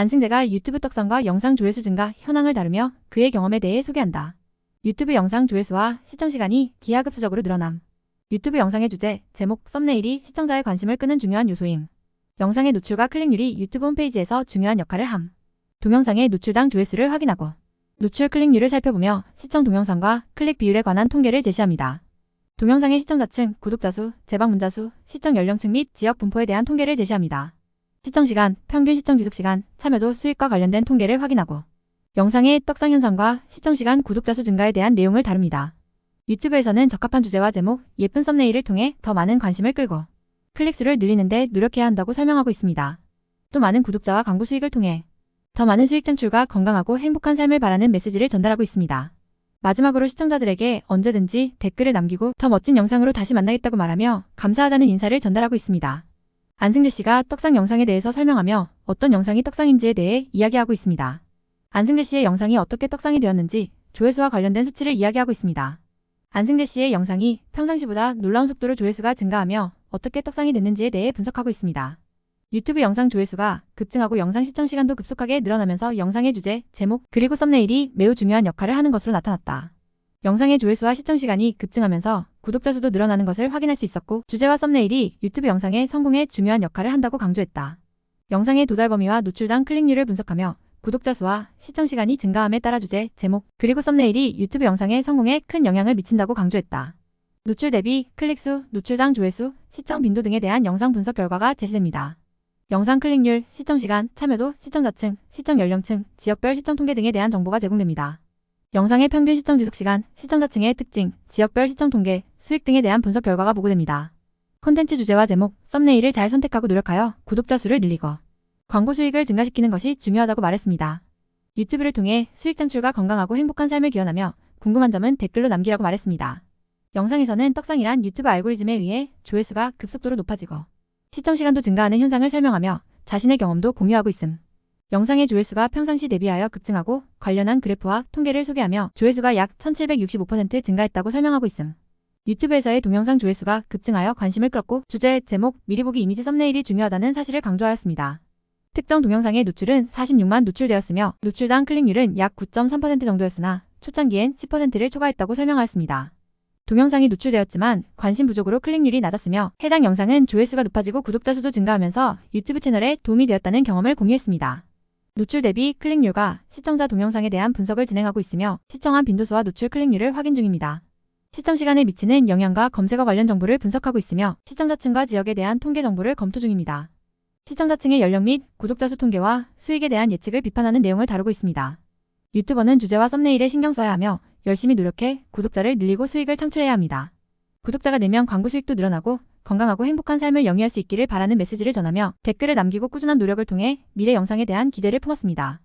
안승재가 유튜브 떡상과 영상 조회수 증가 현황을 다루며 그의 경험에 대해 소개한다. 유튜브 영상 조회수와 시청 시간이 기하급수적으로 늘어남. 유튜브 영상의 주제, 제목, 썸네일이 시청자의 관심을 끄는 중요한 요소임. 영상의 노출과 클릭률이 유튜브 홈페이지에서 중요한 역할을 함. 동영상의 노출당 조회수를 확인하고 노출 클릭률을 살펴보며 시청 동영상과 클릭 비율에 관한 통계를 제시합니다. 동영상의 시청자층, 구독자 수, 재방문자 수, 시청 연령층 및 지역 분포에 대한 통계를 제시합니다. 시청 시간, 평균 시청 지속 시간, 참여도 수익과 관련된 통계를 확인하고 영상의 떡상 현상과 시청 시간, 구독자 수 증가에 대한 내용을 다룹니다. 유튜브에서는 적합한 주제와 제목, 예쁜 썸네일을 통해 더 많은 관심을 끌고 클릭수를 늘리는데 노력해야 한다고 설명하고 있습니다. 또 많은 구독자와 광고 수익을 통해 더 많은 수익 창출과 건강하고 행복한 삶을 바라는 메시지를 전달하고 있습니다. 마지막으로 시청자들에게 언제든지 댓글을 남기고 더 멋진 영상으로 다시 만나겠다고 말하며 감사하다는 인사를 전달하고 있습니다. 안승재 씨가 떡상 영상에 대해서 설명하며 어떤 영상이 떡상인지에 대해 이야기하고 있습니다. 안승재 씨의 영상이 어떻게 떡상이 되었는지 조회수와 관련된 수치를 이야기하고 있습니다. 안승재 씨의 영상이 평상시보다 놀라운 속도로 조회수가 증가하며 어떻게 떡상이 됐는지에 대해 분석하고 있습니다. 유튜브 영상 조회수가 급증하고 영상 시청 시간도 급속하게 늘어나면서 영상의 주제, 제목, 그리고 썸네일이 매우 중요한 역할을 하는 것으로 나타났다. 영상의 조회수와 시청 시간이 급증하면서 구독자 수도 늘어나는 것을 확인할 수 있었고 주제와 썸네일이 유튜브 영상의 성공에 중요한 역할을 한다고 강조했다. 영상의 도달 범위와 노출당 클릭률을 분석하며 구독자 수와 시청 시간이 증가함에 따라 주제, 제목, 그리고 썸네일이 유튜브 영상의 성공에 큰 영향을 미친다고 강조했다. 노출 대비, 클릭수, 노출당 조회수, 시청 빈도 등에 대한 영상 분석 결과가 제시됩니다. 영상 클릭률, 시청 시간, 참여도, 시청자층, 시청 연령층, 지역별 시청 통계 등에 대한 정보가 제공됩니다. 영상의 평균 시청 지속 시간, 시청자층의 특징, 지역별 시청 통계, 수익 등에 대한 분석 결과가 보고됩니다. 콘텐츠 주제와 제목, 썸네일을 잘 선택하고 노력하여 구독자 수를 늘리고 광고 수익을 증가시키는 것이 중요하다고 말했습니다. 유튜브를 통해 수익 창출과 건강하고 행복한 삶을 기원하며 궁금한 점은 댓글로 남기라고 말했습니다. 영상에서는 떡상이란 유튜브 알고리즘에 의해 조회수가 급속도로 높아지고 시청 시간도 증가하는 현상을 설명하며 자신의 경험도 공유하고 있음. 영상의 조회수가 평상시 대비하여 급증하고 관련한 그래프와 통계를 소개하며 조회수가 약 1765% 증가했다고 설명하고 있음. 유튜브에서의 동영상 조회수가 급증하여 관심을 끌었고 주제, 제목, 미리 보기 이미지 썸네일이 중요하다는 사실을 강조하였습니다. 특정 동영상의 노출은 46만 노출되었으며 노출당 클릭률은 약 9.3% 정도였으나 초창기엔 10%를 초과했다고 설명하였습니다. 동영상이 노출되었지만 관심 부족으로 클릭률이 낮았으며 해당 영상은 조회수가 높아지고 구독자 수도 증가하면서 유튜브 채널에 도움이 되었다는 경험을 공유했습니다. 노출 대비 클릭률과 시청자 동영상에 대한 분석을 진행하고 있으며 시청한 빈도수와 노출 클릭률을 확인 중입니다. 시청 시간에 미치는 영향과 검색어 관련 정보를 분석하고 있으며 시청자층과 지역에 대한 통계 정보를 검토 중입니다. 시청자층의 연령 및 구독자 수 통계와 수익에 대한 예측을 비판하는 내용을 다루고 있습니다. 유튜버는 주제와 썸네일에 신경 써야 하며 열심히 노력해 구독자를 늘리고 수익을 창출해야 합니다. 구독자가 늘면 광고 수익도 늘어나고 건강하고 행복한 삶을 영위할 수 있기를 바라는 메시지를 전하며 댓글을 남기고 꾸준한 노력을 통해 미래 영상에 대한 기대를 품었습니다.